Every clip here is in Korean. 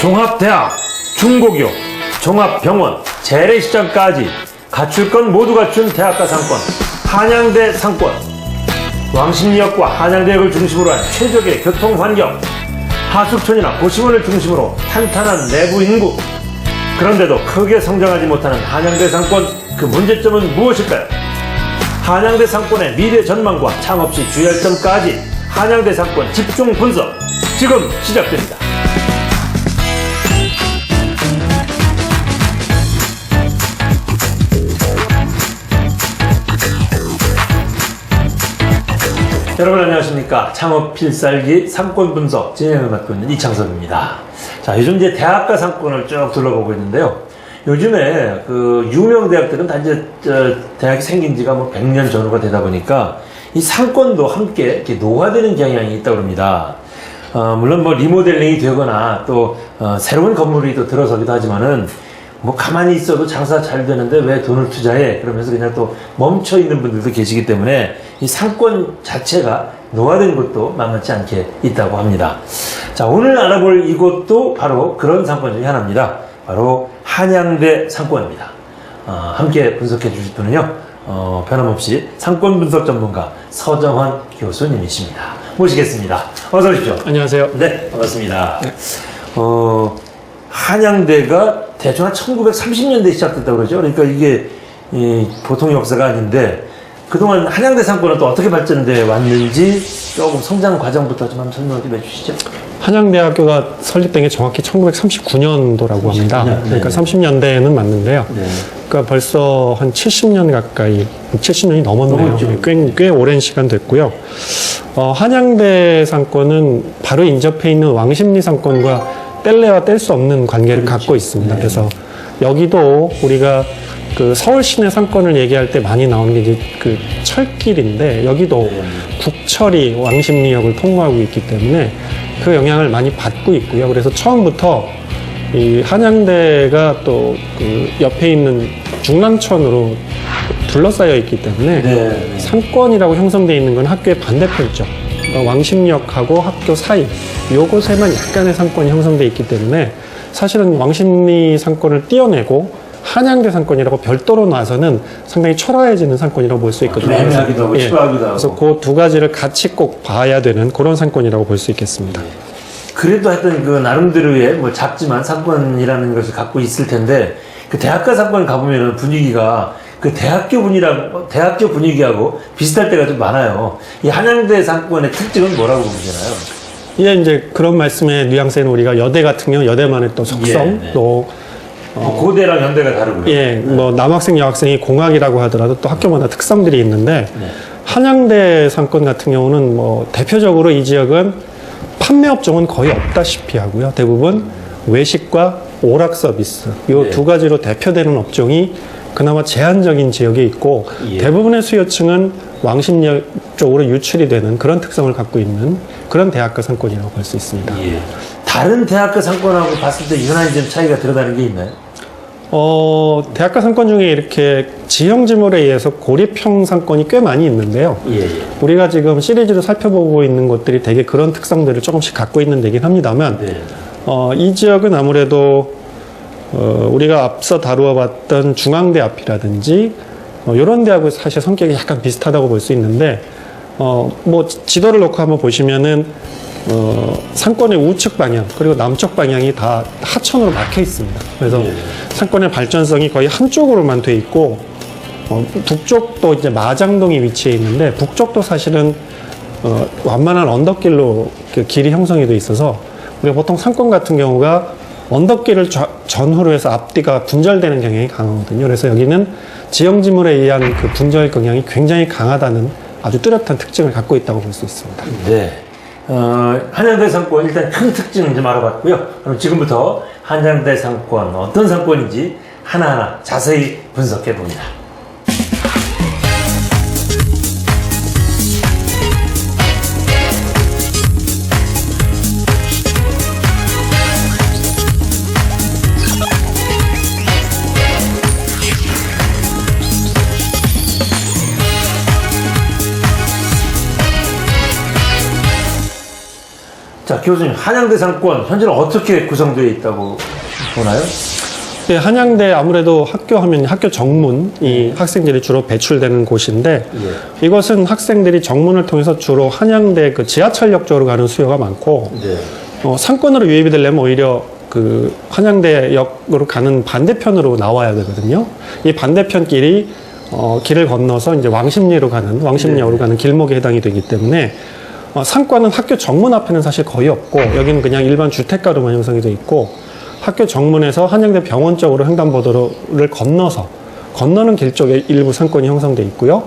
종합대학, 중고교, 종합병원, 재래시장까지 갖출 건 모두 갖춘 대학가 상권, 한양대 상권. 왕십리역과 한양대역을 중심으로 한 최적의 교통환경, 하숙촌이나 고시원을 중심으로 탄탄한 내부 인구. 그런데도 크게 성장하지 못하는 한양대 상권, 그 문제점은 무엇일까요? 한양대 상권의 미래 전망과 창업 시 주의할 점까지 한양대 상권 집중 분석 지금 시작됩니다. 여러분 안녕하십니까 창업 필살기 상권 분석 진행을 맡고 있는 이창섭입니다. 자 요즘 이제 대학가 상권을 쭉 둘러보고 있는데요. 요즘에 그 유명 대학들은 저 대학이 생긴 지가 뭐 100년 전후가 되다 보니까 이 상권도 함께 이렇게 노화되는 경향이 있다고 합니다. 어, 물론 뭐 리모델링이 되거나 또 어, 새로운 건물이 또 들어서기도 하지만은 뭐 가만히 있어도 장사 잘 되는데 왜 돈을 투자해? 그러면서 그냥 또 멈춰 있는 분들도 계시기 때문에 이 상권 자체가 노화된 곳도 만만치 않게 있다고 합니다. 자, 오늘 알아볼 이곳도 바로 그런 상권 중에 하나입니다. 바로 한양대 상권입니다. 어, 함께 분석해 주실 분은요, 어, 변함없이 상권 분석 전문가 서정환 교수님이십니다. 모시겠습니다. 어서 오십시오. 안녕하세요. 네, 반갑습니다. 어, 한양대가 대충 한 1930년대에 시작됐다고 그러죠. 그러니까 이게 이 보통 역사가 아닌데 그동안 한양대 상권은 또 어떻게 발전돼 왔는지 조금 성장 과정부터 좀 한번 설명 좀 해주시죠. 한양대학교가 설립된 게 정확히 1939년도라고 합니다. 39년, 그러니까 네. 30년대에는 맞는데요. 네. 그러니까 벌써 한 70년 가까이, 70년이 넘었네요. 넘었죠. 꽤, 꽤 오랜 시간 됐고요. 어, 한양대 상권은 바로 인접해 있는 왕십리 상권과 뗄래야 뗄 수 없는 관계를 갖고 있습니다. 네. 그래서 여기도 우리가 그 서울 시내 상권을 얘기할 때 많이 나오는 게 이제 그 철길인데 여기도 네. 국철이 왕십리역을 통과하고 있기 때문에 그 영향을 많이 받고 있고요. 그래서 처음부터 이 한양대가 또 그 옆에 있는 중랑천으로 둘러싸여 있기 때문에 네. 상권이라고 형성되어 있는 건 학교의 반대편이죠. 그러니까 왕십리역하고 학교 사이 요곳에만 약간의 상권이 형성되어 있기 때문에 사실은 왕십리 상권을 띄어내고 한양대 상권이라고 별도로 놔서는 상당히 초라해지는 상권이라고 볼 수 있거든요. 좀 애매하기도 하고 예. 하고. 그래서 그 두 가지를 같이 꼭 봐야 되는 그런 상권이라고 볼 수 있겠습니다. 그래도 하여튼 그 나름대로의 뭐 작지만 상권이라는 것을 갖고 있을 텐데 그 대학가 상권 가보면은 분위기가 그 대학교 분위기랑 대학교 분위기하고 비슷할 때가 좀 많아요. 이 한양대 상권의 특징은 뭐라고 보시나요? 이게 이제 그런 말씀의 뉘앙스에는 우리가 여대 같은 경우 여대만의 또 속성 예, 네. 또뭐 고대랑 연대가 다르고요. 예, 뭐 남학생 여학생이 공학이라고 하더라도 또 학교마다 특성들이 있는데 네. 한양대 상권 같은 경우는 뭐 대표적으로 이 지역은 판매 업종은 거의 없다시피 하고요. 대부분 외식과 오락 서비스 이 네. 두 가지로 대표되는 업종이 그나마 제한적인 지역에 있고 예. 대부분의 수요층은 왕십리역 쪽으로 유출이 되는 그런 특성을 갖고 있는 그런 대학가 상권이라고 볼 수 있습니다. 예. 다른 대학가 상권하고 봤을 때 유난히 좀 차이가 드러나는 게 있나요? 어, 대학가 상권 중에 이렇게 지형 지물에 의해서 고립형 상권이 꽤 많이 있는데요. 예, 예. 우리가 지금 시리즈로 살펴보고 있는 것들이 되게 그런 특성들을 조금씩 갖고 있는 데긴 합니다만, 네. 어, 이 지역은 아무래도 어, 우리가 앞서 다루어 봤던 중앙대 앞이라든지 어, 이런 대하고 사실 성격이 약간 비슷하다고 볼 수 있는데 어, 뭐 지- 지도를 놓고 한번 보시면은 어, 상권의 우측 방향 그리고 남쪽 방향이 다 하천으로 막혀 있습니다. 그래서 예. 상권의 발전성이 거의 한쪽으로만 돼 있고 어, 북쪽도 이제 마장동이 위치해 있는데 북쪽도 사실은 어, 완만한 언덕길로 그 길이 형성이 돼 있어서 우리가 보통 상권 같은 경우가 언덕길을 좌- 전후로 해서 앞뒤가 분절되는 경향이 강하거든요. 그래서 여기는 지형지물에 의한 그 분절 경향이 굉장히 강하다는 아주 뚜렷한 특징을 갖고 있다고 볼 수 있습니다. 네. 어, 한양대 상권 일단 큰 특징 좀 알아봤고요. 그럼 지금부터 한양대 상권 어떤 상권인지 하나하나 자세히 분석해 봅니다. 교수님, 한양대 상권 현재는 어떻게 구성되어 있다고 보나요? 네, 한양대 아무래도 학교 하면 학교 정문이 학생들이 주로 배출되는 곳인데 이것은 학생들이 정문을 통해서 주로 한양대 그 지하철역 쪽으로 가는 수요가 많고 네. 어, 상권으로 유입이 되려면 오히려 그 한양대역으로 가는 반대편으로 나와야 되거든요. 이 반대편 길이 어, 길을 건너서 이제 왕십리로 가는 왕십리역으로 가는 길목에 해당이 되기 때문에 어, 상권은 학교 정문 앞에는 사실 거의 없고 여기는 그냥 일반 주택가로만 형성이 돼 있고 학교 정문에서 한양대 병원 쪽으로 횡단보도를 건너서 건너는 길 쪽에 일부 상권이 형성돼 있고요.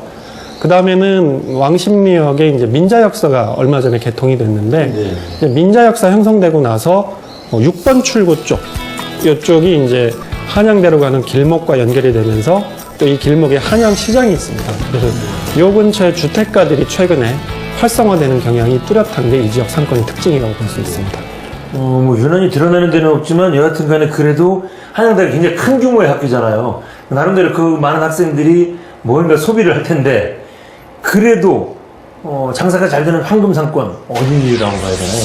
그 다음에는 왕십리역에 이제 민자역사가 얼마 전에 개통이 됐는데 이제 민자역사 형성되고 나서 어, 6번 출구 쪽 이쪽이 이제 한양대로 가는 길목과 연결이 되면서 또 이 길목에 한양시장이 있습니다. 그래서 요 근처에 주택가들이 최근에 활성화되는 경향이 뚜렷한 게 이 지역 상권의 특징이라고 볼 수 있습니다. 어, 뭐 유난히 드러나는 데는 없지만 여하튼 간에 그래도 한양대가 굉장히 큰 규모의 학교잖아요. 나름대로 그 많은 학생들이 뭔가 소비를 할 텐데 그래도 어, 장사가 잘 되는 황금 상권 어디라고 봐야 되나요?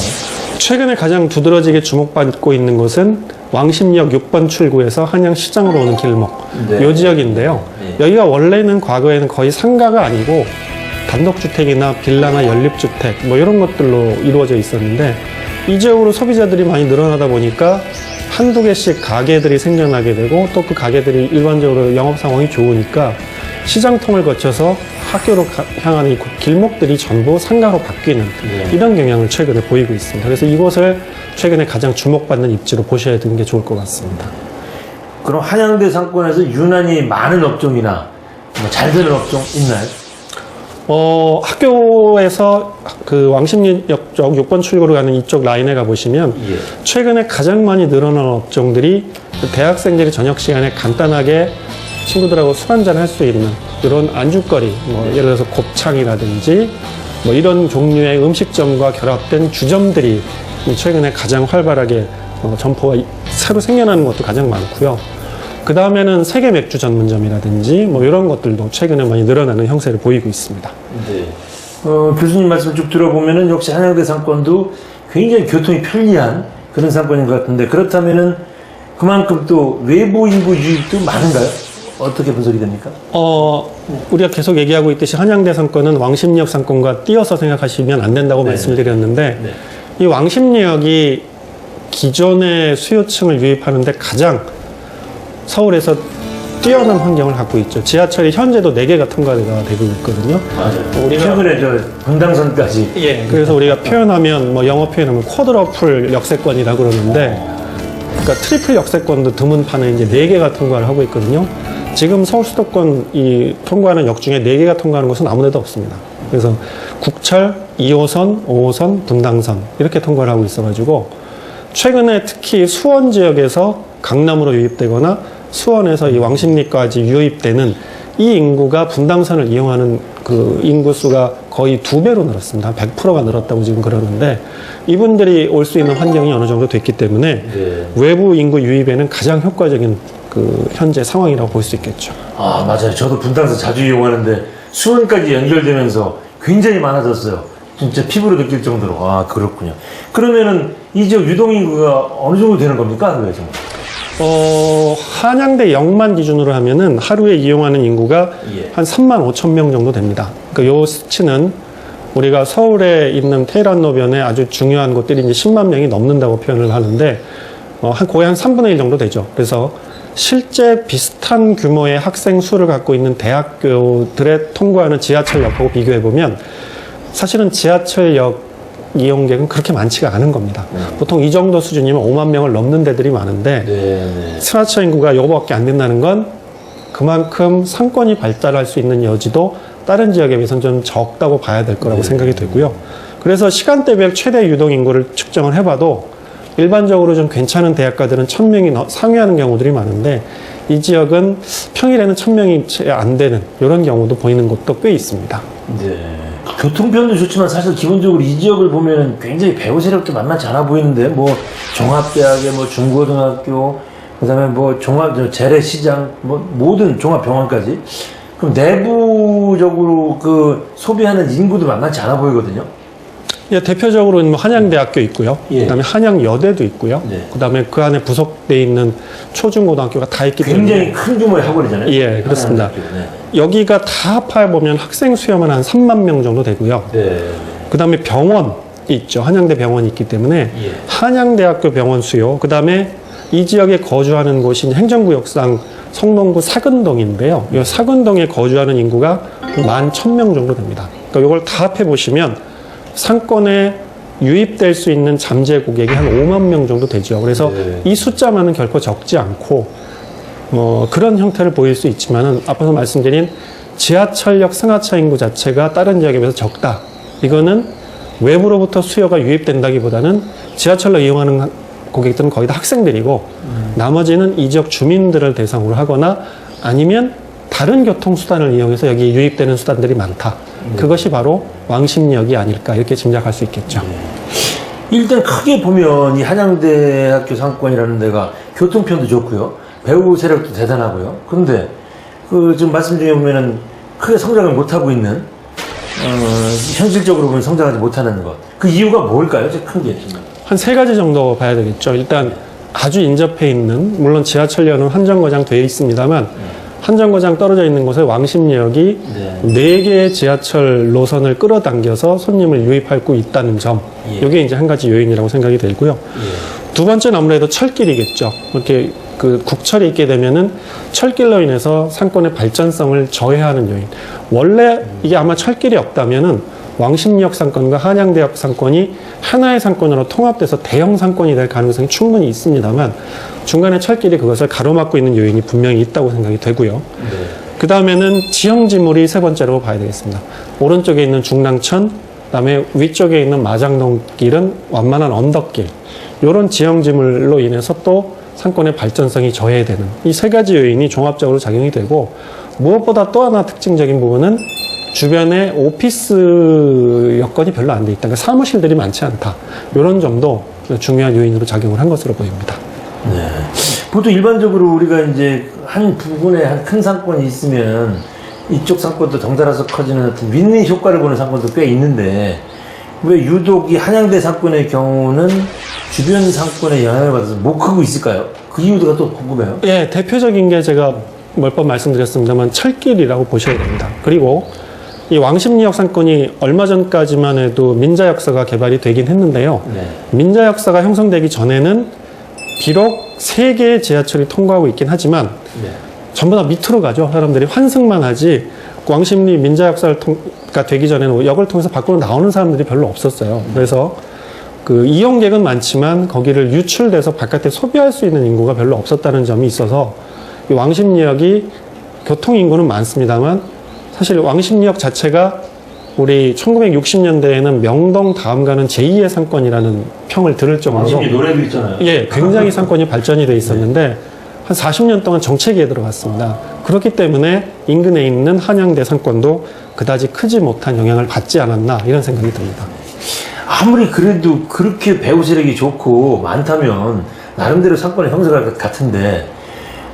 최근에 가장 두드러지게 주목받고 있는 곳은 왕십리역 6번 출구에서 한양시장으로 오는 길목 네. 요 지역인데요. 네. 여기가 원래는 과거에는 거의 상가가 아니고 단독주택이나 빌라나 연립주택 뭐 이런 것들로 이루어져 있었는데 이 지역으로 소비자들이 많이 늘어나다 보니까 한두 개씩 가게들이 생겨나게 되고 또 그 가게들이 일반적으로 영업 상황이 좋으니까 시장통을 거쳐서 학교로 가- 향하는 이 길목들이 전부 상가로 바뀌는 네. 이런 경향을 최근에 보이고 있습니다. 그래서 이곳을 최근에 가장 주목받는 입지로 보셔야 되는 게 좋을 것 같습니다. 그럼 한양대 상권에서 유난히 많은 업종이나 뭐잘 되는 업종 있나요? 어, 학교에서 그 왕십리역 쪽 6번 출구로 가는 이쪽 라인에 가보시면 예. 최근에 가장 많이 늘어난 업종들이 그 대학생들이 저녁 시간에 간단하게 친구들하고 술 한잔 할 수 있는 이런 안주거리, 뭐 예를 들어서 곱창이라든지 뭐 이런 종류의 음식점과 결합된 주점들이 최근에 가장 활발하게 어, 점포가 이- 새로 생겨나는 것도 가장 많고요. 그 다음에는 세계 맥주 전문점이라든지 뭐 이런 것들도 최근에 많이 늘어나는 형세를 보이고 있습니다. 네. 어, 교수님 말씀 쭉 들어보면은 역시 한양대 상권도 굉장히 교통이 편리한 그런 상권인 것 같은데 그렇다면은 그만큼 또 외부 인구 유입도 많은가요? 어떻게 분석이 됩니까? 어, 우리가 계속 얘기하고 있듯이 한양대 상권은 왕십리역 상권과 띄어서 생각하시면 안 된다고 네. 말씀을 드렸는데 네. 이 왕십리역이 기존의 수요층을 유입하는데 가장 서울에서 뛰어난 환경을 갖고 있죠. 지하철이 현재도 4개가 통과가 되고 있거든요. 맞아요. 우리가- 최근에 저 분당선까지 예. 그래서 우리가 표현하면 뭐 영어 표현하면 쿼드러플 역세권이라고 그러는데 그러니까 트리플 역세권도 드문 판에 이제 4개가 통과를 하고 있거든요. 지금 서울 수도권 이 통과하는 역 중에 4개가 통과하는 곳은 아무 데도 없습니다. 그래서 국철, 2호선, 5호선, 분당선 이렇게 통과를 하고 있어가지고 최근에 특히 수원 지역에서 강남으로 유입되거나 수원에서 이 왕십리까지 유입되는 이 인구가 분당선을 이용하는 그 인구 수가 거의 두 배로 늘었습니다. 100%가 늘었다고 지금 그러는데 이분들이 올 수 있는 환경이 어느 정도 됐기 때문에 네. 외부 인구 유입에는 가장 효과적인 그 현재 상황이라고 볼 수 있겠죠. 아 맞아요. 저도 분당선 자주 이용하는데 수원까지 연결되면서 굉장히 많아졌어요. 진짜 피부로 느낄 정도로 아 그렇군요. 그러면은 이 지역 유동 인구가 어느 정도 되는 겁니까 하루에 정도? 어, 한양대 역만 기준으로 하면은 하루에 이용하는 인구가 예. 한 3만 5천 명 정도 됩니다. 그러니까 요 수치는 우리가 서울에 있는 테헤란로변에 아주 중요한 곳들이 이제 10만 명이 넘는다고 표현을 하는데 어, 한 거의 한 3분의 1 정도 되죠. 그래서 실제 비슷한 규모의 학생 수를 갖고 있는 대학교들에 통과하는 지하철역하고 비교해 보면 사실은 지하철역 이용객은 그렇게 많지가 않은 겁니다. 보통 이 정도 수준이면 5만 명을 넘는 데들이 많은데 네. 스라차 인구가 요거밖에 안 된다는 건 그만큼 상권이 발달할 수 있는 여지도 다른 지역에 비해서는 좀 적다고 봐야 될 거라고 생각이 되고요. 그래서 시간대별 최대 유동 인구를 측정을 해봐도 일반적으로 좀 괜찮은 대학가들은 1000명이 상회하는 경우들이 많은데 이 지역은 평일에는 1000명이 채안 되는 이런 경우도 보이는 곳도 꽤 있습니다. 네. 교통편도 좋지만 사실 기본적으로 이 지역을 보면은 굉장히 배우 세력도 만만치 않아 보이는데 뭐 종합대학에 뭐 중고등학교 그다음에 뭐 종합 저 재래시장 뭐 모든 종합병원까지 그럼 내부적으로 그 소비하는 인구도 만만치 않아 보이거든요. 예, 대표적으로는 뭐 한양대학교 있고요. 예. 그다음에 한양여대도 있고요. 네. 그다음에 그 안에 부속돼 있는 초중고등학교가 다 있기 때문에 굉장히 큰 규모의 학원이잖아요. 예, 그렇습니다. 하나는 여기가 다 합해 보면 학생 수요만 한 3만 명 정도 되고요. 네. 그다음에 병원이 있죠. 한양대 병원이 있기 때문에 예. 한양대학교 병원 수요. 그다음에 이 지역에 거주하는 곳이 행정구역상 성동구 사근동인데요. 이 사근동에 거주하는 인구가 만 1000명 정도 됩니다. 그러니까 이걸 다 합해 보시면 상권에 유입될 수 있는 잠재 고객이 한 5만 명 정도 되죠. 그래서 네. 이 숫자만은 결코 적지 않고 어, 그런 형태를 보일 수 있지만은 앞서서 말씀드린 지하철역 승하차 인구 자체가 다른 지역에 비해서 적다. 이거는 외부로부터 수요가 유입된다기보다는 지하철로 이용하는 고객들은 거의 다 학생들이고 나머지는 이 지역 주민들을 대상으로 하거나 아니면 다른 교통수단을 이용해서 여기 유입되는 수단들이 많다. 그것이 바로 왕십역이 아닐까 이렇게 짐작할 수 있겠죠. 일단 크게 보면 이 한양대학교 상권이라는 데가 교통편도 좋고요. 배우 세력도 대단하고요. 그런데 그 지금 말씀 중에 보면은 크게 성장을 못하고 있는 어, 현실적으로 보면 성장하지 못하는 것. 그 이유가 뭘까요? 큰 게. 한 세 가지 정도 봐야 되겠죠. 일단 아주 인접해 있는 물론 지하철역은 한정거장 되어 있습니다만 한정거장 떨어져 있는 곳에 왕십역이 네. 네 개의 지하철 노선을 끌어당겨서 손님을 유입하고 있다는 점. 예. 이게 이제 한 가지 요인이라고 생각이 들고요. 예. 두 번째는 아무래도 철길이겠죠. 이렇게 그 국철이 있게 되면은 철길로 인해서 상권의 발전성을 저해하는 요인. 원래 이게 아마 철길이 없다면은 왕십리역 상권과 한양대역 상권이 하나의 상권으로 통합돼서 대형 상권이 될 가능성이 충분히 있습니다만 중간에 철길이 그것을 가로막고 있는 요인이 분명히 있다고 생각이 되고요. 네. 그 다음에는 지형지물이 세 번째로 봐야 되겠습니다. 오른쪽에 있는 중랑천, 그다음에 위쪽에 있는 마장동 길은 완만한 언덕길. 이런 지형지물로 인해서 또 상권의 발전성이 저해되는 이 세 가지 요인이 종합적으로 작용이 되고 무엇보다 또 하나 특징적인 부분은 주변에 오피스 여건이 별로 안 돼 있다. 그러니까 사무실들이 많지 않다. 이런 점도 중요한 요인으로 작용을 한 것으로 보입니다. 네. 보통 일반적으로 우리가 이제 한 부분에 한 큰 상권이 있으면 이쪽 상권도 덩달아서 커지는 어떤 윈윈 효과를 보는 상권도 꽤 있는데 왜 유독 이 한양대 상권의 경우는 주변 상권에 영향을 받아서 못 크고 있을까요? 그 이유가 또 궁금해요. 예, 대표적인 게 제가 몇 번 말씀드렸습니다만 철길이라고 보셔야 됩니다. 그리고 이 왕십리역 상권이 얼마 전까지만 해도 민자 역사가 개발이 되긴 했는데요. 네. 민자 역사가 형성되기 전에는 비록 세 개의 지하철이 통과하고 있긴 하지만 네. 전부 다 밑으로 가죠. 사람들이 환승만 하지 왕십리 민자 역사가 되기 전에는 역을 통해서 밖으로 나오는 사람들이 별로 없었어요. 그래서 그 이용객은 많지만 거기를 유출돼서 바깥에 소비할 수 있는 인구가 별로 없었다는 점이 있어서 이 왕십리역이 교통 인구는 많습니다만 사실 왕십리역 자체가 우리 1960년대에는 명동 다음 가는 제2의 상권이라는 평을 들을 정도로 노래도 있잖아요. 예, 굉장히 상권이 발전이 돼 있었는데 한 40년 동안 정체기에 들어갔습니다. 그렇기 때문에 인근에 있는 한양대 상권도 그다지 크지 못한 영향을 받지 않았나 이런 생각이 듭니다. 아무리 그래도 그렇게 배우 세력이 좋고 많다면 나름대로 상권의 형성할 것 같은데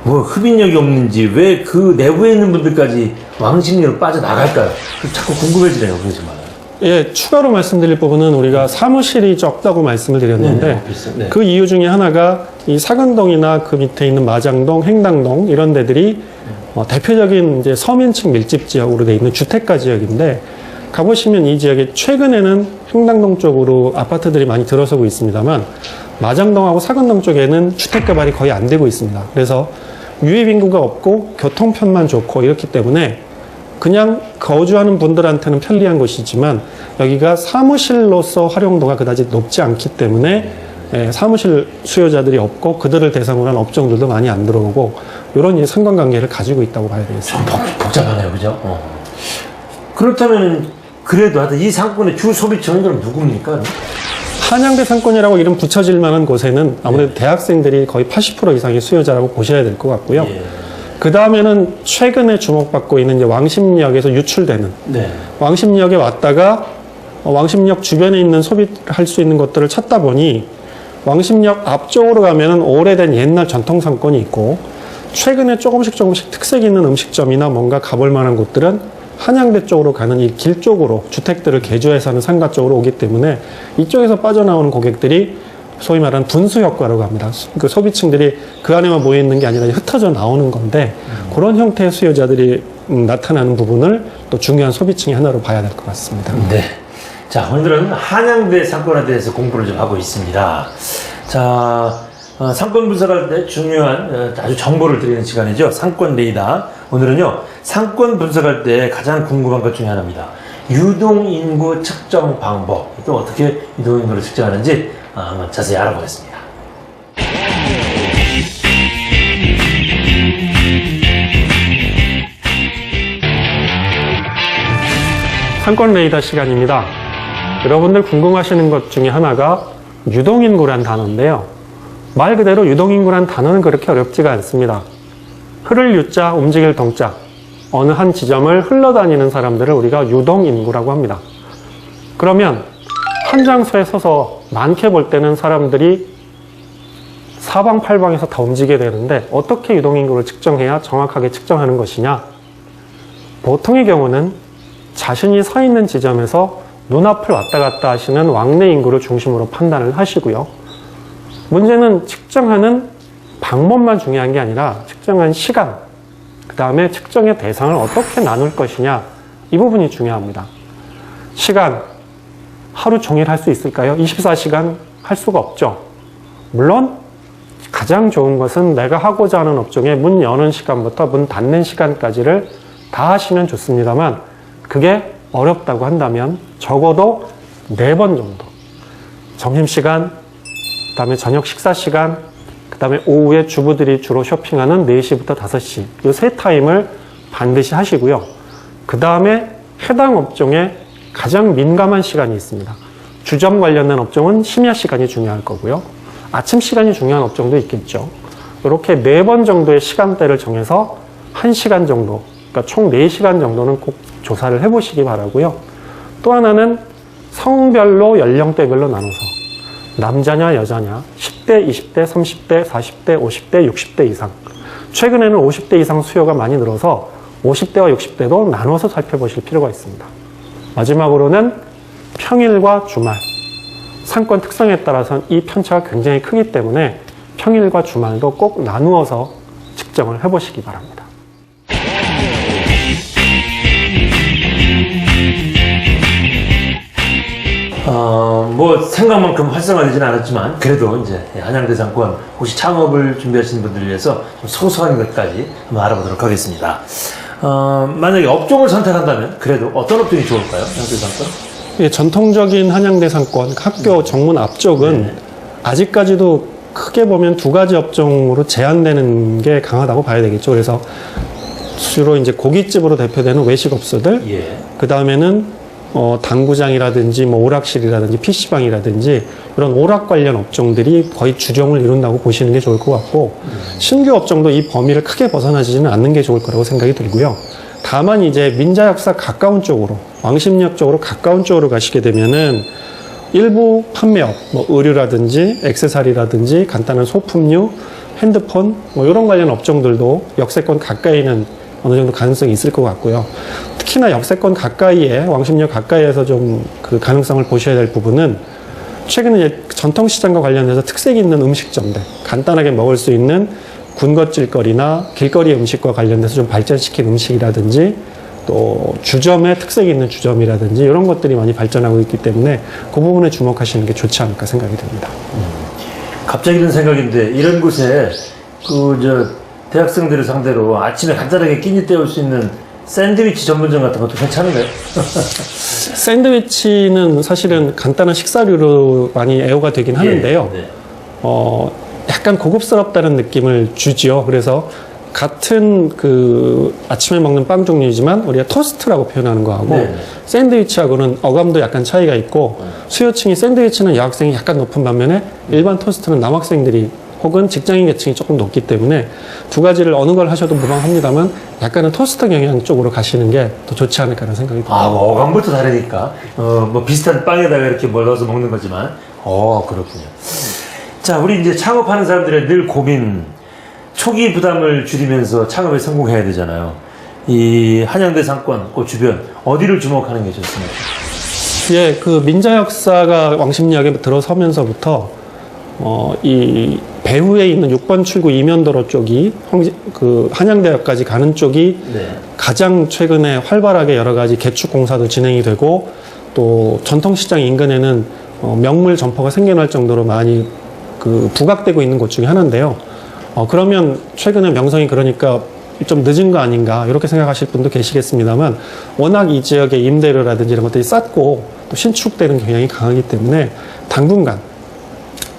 뭐 흡인력이 없는지 왜 그 내부에 있는 분들까지 왕십리로 빠져나갈까요? 자꾸 궁금해지네요. 그러지 마. 예, 추가로 말씀드릴 부분은 우리가 사무실이 적다고 말씀을 드렸는데 네, 네, 네. 그 이유 중에 하나가 이 사근동이나 그 밑에 있는 마장동, 행당동 이런 데들이 어, 대표적인 이제 서민층 밀집 지역으로 돼 있는 주택가 지역인데 가보시면 이 지역에 최근에는 행당동 쪽으로 아파트들이 많이 들어서고 있습니다만 마장동하고 사근동 쪽에는 주택 개발이 거의 안 되고 있습니다. 그래서 유입 인구가 없고 교통편만 좋고 이렇기 때문에 그냥 거주하는 분들한테는 편리한 곳이지만 여기가 사무실로서 활용도가 그다지 높지 않기 때문에 예, 사무실 수요자들이 없고 그들을 대상으로 한 업종들도 많이 안 들어오고 이런 상관관계를 가지고 있다고 봐야 되겠습니다. 좀 복, 복잡하네요. 그죠? 어. 그렇다면 그래도 하여튼 이 상권의 주 소비층은 그럼 누굽니까? 한양대 상권이라고 이름 붙여질 만한 곳에는 아무래도 대학생들이 거의 80% 이상의 수요자라고 보셔야 될 것 같고요. 예. 그 다음에는 최근에 주목받고 있는 이제 왕십리역에서 유출되는 네. 왕십리역에 왔다가 어, 왕십리역 주변에 있는 소비할 수 있는 것들을 찾다 보니 왕십리역 앞쪽으로 가면은 오래된 옛날 전통 상권이 있고 최근에 조금씩 조금씩 특색 있는 음식점이나 뭔가 가볼 만한 곳들은 한양대 쪽으로 가는 이 길 쪽으로 주택들을 개조해서 하는 상가 쪽으로 오기 때문에 이쪽에서 빠져나오는 고객들이 소위 말하는 분수 효과라고 합니다. 그 소비층들이 그 안에만 모여 있는 게 아니라 흩어져 나오는 건데 그런 형태의 수요자들이 음, 나타나는 부분을 또 중요한 소비층의 하나로 봐야 될 것 같습니다. 네. 자, 오늘은 한양대 상권에 대해서 공부를 좀 하고 있습니다. 자, 어, 상권 분석할 때 중요한 어, 아주 정보를 드리는 시간이죠. 상권 레이더. 오늘은요, 상권 분석할 때 가장 궁금한 것 중에 하나입니다. 유동인구 측정 방법. 또 어떻게 유동인구를 측정하는지 어, 한번 자세히 알아보겠습니다. 상권 레이더 시간입니다. 여러분들 궁금하시는 것 중에 하나가 유동인구란 단어인데요. 말 그대로 유동인구란 단어는 그렇게 어렵지가 않습니다. 흐를 유자, 움직일 동자. 어느 한 지점을 흘러다니는 사람들을 우리가 유동인구라고 합니다. 그러면 한 장소에 서서 많게 볼 때는 사람들이 사방팔방에서 다 움직이게 되는데 어떻게 유동인구를 측정해야 정확하게 측정하는 것이냐? 보통의 경우는 자신이 서 있는 지점에서 눈앞을 왔다 갔다 하시는 왕래 인구를 중심으로 판단을 하시고요. 문제는 측정하는 방법만 중요한 게 아니라 측정한 시간, 그 다음에 측정의 대상을 어떻게 나눌 것이냐, 이 부분이 중요합니다. 시간, 하루 종일 할 수 있을까요? 24시간 할 수가 없죠. 물론, 가장 좋은 것은 내가 하고자 하는 업종의 문 여는 시간부터 문 닫는 시간까지를 다 하시면 좋습니다만, 그게 어렵다고 한다면 적어도 네 번 정도. 점심시간, 그 다음에 저녁 식사시간, 그 다음에 오후에 주부들이 주로 쇼핑하는 4시부터 5시. 이 세 타임을 반드시 하시고요. 그 다음에 해당 업종에 가장 민감한 시간이 있습니다. 주점 관련된 업종은 심야 시간이 중요할 거고요. 아침 시간이 중요한 업종도 있겠죠. 이렇게 네 번 정도의 시간대를 정해서 1시간 정도, 그러니까 총 4시간 정도는 꼭 조사를 해보시기 바라고요. 또 하나는 성별로 연령대별로 나눠서 남자냐 여자냐 10대, 20대, 30대, 40대, 50대, 60대 이상 최근에는 50대 이상 수요가 많이 늘어서 50대와 60대도 나눠서 살펴보실 필요가 있습니다. 마지막으로는 평일과 주말 상권 특성에 따라서는 이 편차가 굉장히 크기 때문에 평일과 주말도 꼭 나누어서 측정을 해보시기 바랍니다. 어, 뭐 생각만큼 활성화되지는 않았지만 그래도 이제 한양대 상권 혹시 창업을 준비하시는 분들을 위해서 좀 소소한 것까지 한번 알아보도록 하겠습니다. 어, 만약에 업종을 선택한다면 그래도 어떤 업종이 좋을까요? 한양대 상권? 예, 전통적인 한양대 상권 학교 정문 앞쪽은 아직까지도 크게 보면 두 가지 업종으로 제한되는 게 강하다고 봐야 되겠죠. 그래서 주로 이제 고깃집으로 대표되는 외식업소들, 예. 그 다음에는 어, 당구장이라든지 뭐 오락실이라든지 PC방이라든지 이런 오락 관련 업종들이 거의 주종을 이룬다고 보시는 게 좋을 것 같고 신규 업종도 이 범위를 크게 벗어나지는 않는 게 좋을 거라고 생각이 들고요. 다만 이제 민자 역사 가까운 쪽으로 왕십역 쪽으로 가까운 쪽으로 가시게 되면은 일부 판매업, 뭐 의류라든지 액세서리라든지 간단한 소품류, 핸드폰 뭐 이런 관련 업종들도 역세권 가까이는 어느 정도 가능성이 있을 것 같고요. 특히나 역세권 가까이에 왕십역 가까이에서 좀 그 가능성을 보셔야 될 부분은 최근에 이제 전통 시장과 관련해서 특색 있는 음식점들 간단하게 먹을 수 있는 군것질거리나 길거리 음식과 관련돼서 좀 발전시킨 음식이라든지 또 주점의 특색 있는 주점이라든지 이런 것들이 많이 발전하고 있기 때문에 그 부분에 주목하시는 게 좋지 않을까 생각이 듭니다. 갑자기 든 생각인데 이런 곳에 그 저 대학생들을 상대로 아침에 간단하게 끼니 때울 수 있는 샌드위치 전문점 같은 것도 괜찮은가요? 샌드위치는 사실은 간단한 식사류로 많이 애호가 되긴 하는데요. 예, 네. 어, 약간 고급스럽다는 느낌을 주지요. 그래서 같은 그 아침에 먹는 빵 종류이지만 우리가 토스트라고 표현하는 거하고 네. 샌드위치하고는 어감도 약간 차이가 있고 수요층이 샌드위치는 여학생이 약간 높은 반면에 일반 토스트는 남학생들이 혹은 직장인 계층이 조금 높기 때문에 두 가지를 어느 걸 하셔도 무방합니다만 약간은 토스트 경향 쪽으로 가시는 게 더 좋지 않을까라는 생각이 듭니다. 아, 뭐 어감부터 다르니까. 어, 뭐 비슷한 빵에다가 이렇게 뭘 넣어서 먹는 거지만. 어, 그렇군요. 자, 우리 이제 창업하는 사람들의 늘 고민. 초기 부담을 줄이면서 창업에 성공해야 되잖아요. 이 한양대 상권 그 주변 어디를 주목하는 게 좋습니까? 예, 그 민자 역사가 왕십리역에 들어서면서부터 어, 이 배후에 있는 6번 출구 이면도로 쪽이 황지- 그 한양대역까지 가는 쪽이 네. 가장 최근에 활발하게 여러 가지 개축 공사도 진행이 되고 또 전통시장 인근에는 어, 명물 점포가 생겨날 정도로 많이 그 부각되고 있는 곳 중에 하나인데요. 어, 그러면 최근에 명성이 그러니까 좀 늦은 거 아닌가 이렇게 생각하실 분도 계시겠습니다만 워낙 이 지역의 임대료라든지 이런 것들이 쌌고 또 신축되는 경향이 강하기 때문에 당분간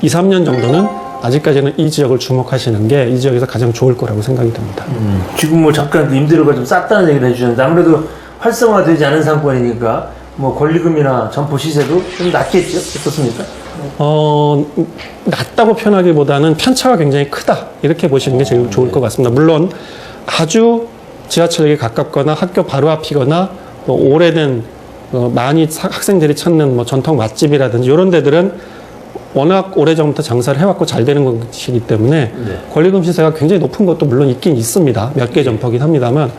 2, 3년 정도는 아직까지는 이 지역을 주목하시는 게 이 지역에서 가장 좋을 거라고 생각이 듭니다. 음, 지금 뭐 잠깐 임대료가 좀 쌌다는 얘기를 해주셨는데 아무래도 활성화되지 않은 상권이니까 뭐 권리금이나 점포 시세도 좀 낮겠죠? 어떻습니까? 어, 낮다고 표현하기보다는 편차가 굉장히 크다. 이렇게 보시는 게 제일 좋을 것 같습니다. 물론 아주 지하철역에 가깝거나 학교 바로 앞이거나 또 오래된 어, 많이 사- 학생들이 찾는 뭐 전통 맛집이라든지 이런 데들은 워낙 오래전부터 장사를 해왔고 잘 되는 곳이기 때문에 네. 권리금 시세가 굉장히 높은 것도 물론 있긴 있습니다. 몇 개 점포긴 합니다만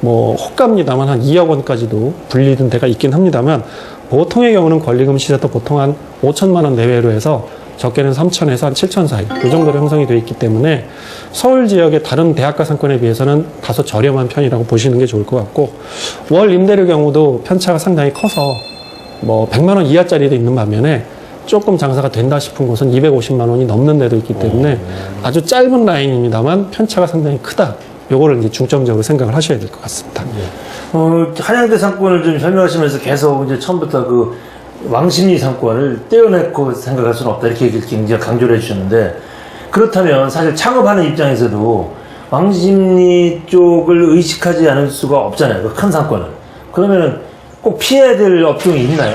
뭐 혹갑니다만 한 2억 원까지도 불리는 데가 있긴 합니다만 보통의 경우는 권리금 시세도 보통 한 5천만 원 내외로 해서 적게는 3천에서 한 7천 사이 이 정도로 형성이 되어 있기 때문에 서울 지역의 다른 대학가 상권에 비해서는 다소 저렴한 편이라고 보시는 게 좋을 것 같고 월 임대료 경우도 편차가 상당히 커서 뭐 100만 원 이하짜리도 있는 반면에 조금 장사가 된다 싶은 곳은 250만 원이 넘는 데도 있기 때문에 아주 짧은 라인입니다만 편차가 상당히 크다. 요거를 이제 중점적으로 생각을 하셔야 될 것 같습니다. 어, 한양대 상권을 좀 설명하시면서 계속 이제 처음부터 그 왕심리 상권을 떼어내고 생각할 수는 없다 이렇게 굉장히 강조를 해주셨는데 그렇다면 사실 창업하는 입장에서도 왕심리 쪽을 의식하지 않을 수가 없잖아요. 그 큰 상권을. 그러면은 꼭 피해야 될 업종이 있나요?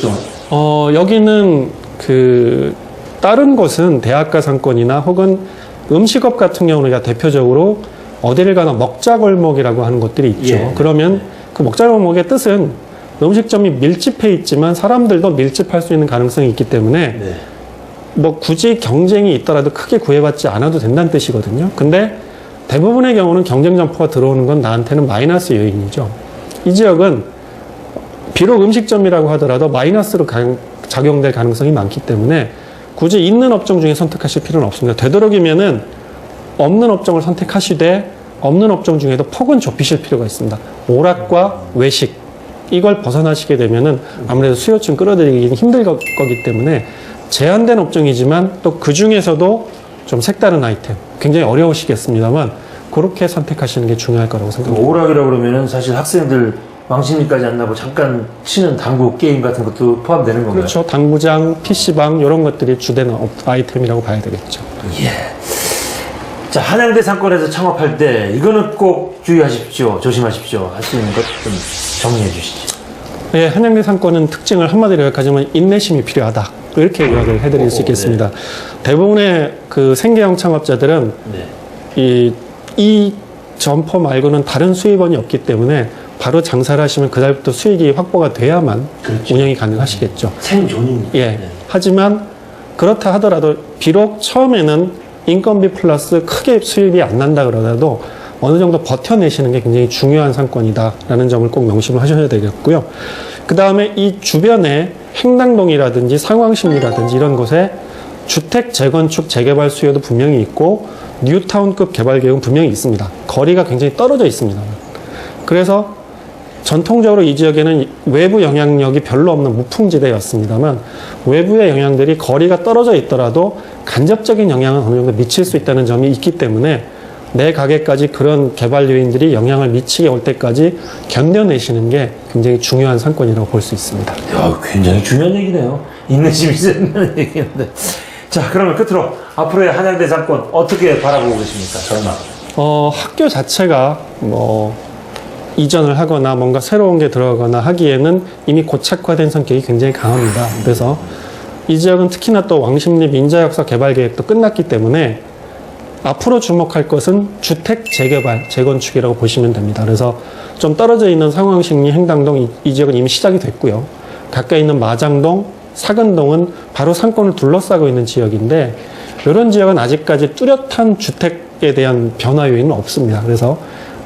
경우. 어, 여기는 그 다른 곳은 대학가 상권이나 혹은 음식업 같은 경우는 우리가 대표적으로 어디를 가나 먹자골목이라고 하는 것들이 있죠. 예. 그러면 그 먹자골목의 뜻은 음식점이 밀집해 있지만 사람들도 밀집할 수 있는 가능성이 있기 때문에 네. 뭐 굳이 경쟁이 있더라도 크게 구애받지 않아도 된다는 뜻이거든요. 근데 대부분의 경우는 경쟁 점포가 들어오는 건 나한테는 마이너스 요인이죠. 이 지역은 비록 음식점이라고 하더라도 마이너스로 가- 작용될 가능성이 많기 때문에 굳이 있는 업종 중에 선택하실 필요는 없습니다. 되도록이면은 없는 업종을 선택하시되 없는 업종 중에도 폭은 좁히실 필요가 있습니다. 오락과 외식 이걸 벗어나시게 되면은 아무래도 수요층 끌어들이기 힘들 거- 거기 때문에 제한된 업종이지만 또 그 중에서도 좀 색다른 아이템 굉장히 어려우시겠습니다만 그렇게 선택하시는 게 중요할 거라고 그 생각합니다. 오락이라고 그러면은 사실 학생들 왕심리까지 안 나고 잠깐 치는 당구 게임 같은 것도 포함되는 건가요? 그렇죠. 당구장, PC방 이런 것들이 주된 업- 아이템이라고 봐야 되겠죠. 예. 자, 한양대 상권에서 창업할 때 이거는 꼭 주의하십시오. 조심하십시오. 할 수 있는 것 좀 정리해 주시죠. 예, 한양대 상권은 특징을 한마디로 요약하자면 인내심이 필요하다. 이렇게 요약을 해드릴 수 오, 있겠습니다. 대부분의 그 생계형 창업자들은 네. 이, 이 점포 말고는 다른 수입원이 없기 때문에 바로 장사를 하시면 그달부터 수익이 확보가 돼야만 그렇죠. 운영이 가능하시겠죠. 생존입니다. 예. 네. 하지만 그렇다 하더라도 비록 처음에는 인건비 플러스 크게 수입이 안 난다 그러더라도 어느 정도 버텨내시는 게 굉장히 중요한 상권이다라는 점을 꼭 명심을 하셔야 되겠고요. 그 다음에 이 주변에 행당동이라든지 상황심리라든지 이런 곳에 주택 재건축 재개발 수요도 분명히 있고 뉴타운급 개발 계획은 분명히 있습니다. 거리가 굉장히 떨어져 있습니다. 그래서 전통적으로 이 지역에는 외부 영향력이 별로 없는 무풍지대였습니다만 외부의 영향들이 거리가 떨어져 있더라도 간접적인 영향은 어느 정도 미칠 수 있다는 점이 있기 때문에 내 가게까지 그런 개발 요인들이 영향을 미치게 올 때까지 견뎌내시는 게 굉장히 중요한 상권이라고 볼 수 있습니다. 야, 굉장히 중요한 얘기네요. 인내심이 있는 얘기인데. 자, 그러면 끝으로 앞으로의 한양대 상권 어떻게 바라보고 계십니까? 전망. 어, 학교 자체가 뭐 이전을 하거나 뭔가 새로운 게 들어가거나 하기에는 이미 고착화된 성격이 굉장히 강합니다. 그래서 이 지역은 특히나 또 왕십리 민자역사 개발 계획도 끝났기 때문에 앞으로 주목할 것은 주택 재개발, 재건축이라고 보시면 됩니다. 그래서 좀 떨어져 있는 상황심리 행당동 이, 이 지역은 이미 시작이 됐고요. 가까이 있는 마장동, 사근동은 바로 상권을 둘러싸고 있는 지역인데 이런 지역은 아직까지 뚜렷한 주택에 대한 변화 요인은 없습니다. 그래서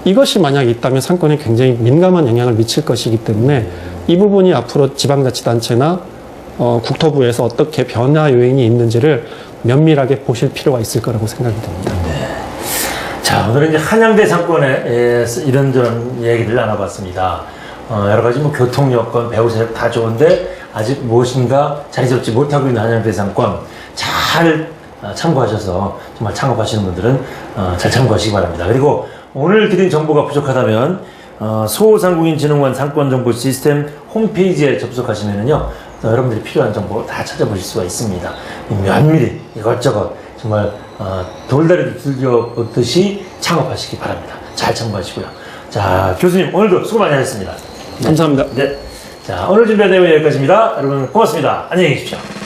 이것이 만약 있다면 상권에 굉장히 민감한 영향을 미칠 것이기 때문에 이 부분이 앞으로 지방자치단체나 어, 국토부에서 어떻게 변화 요인이 있는지를 면밀하게 보실 필요가 있을 거라고 생각이 듭니다. 자, 오늘은 이제 한양대 상권에 이런저런 얘기를 나눠봤습니다. 어, 여러 가지 뭐 교통 여건, 배우 세력 다 좋은데 아직 무엇인가 자리 잡지 못하고 있는 한양대 상권 잘 어, 참고하셔서 정말 창업하시는 분들은 어, 잘 참고하시기 바랍니다. 그리고 오늘 드린 정보가 부족하다면 어, 소상공인진흥원 상권정보 시스템 홈페이지에 접속하시면은요, 또 여러분들이 필요한 정보 다 찾아보실 수가 있습니다. 면밀히 이것저것 정말 어, 돌다리 들겨 보듯이 창업하시기 바랍니다. 잘 참고하시고요. 자, 교수님 오늘도 수고 많이 하셨습니다. 감사합니다. 네. 자, 오늘 준비한 내용은 여기까지입니다. 여러분 고맙습니다. 안녕히 계십시오.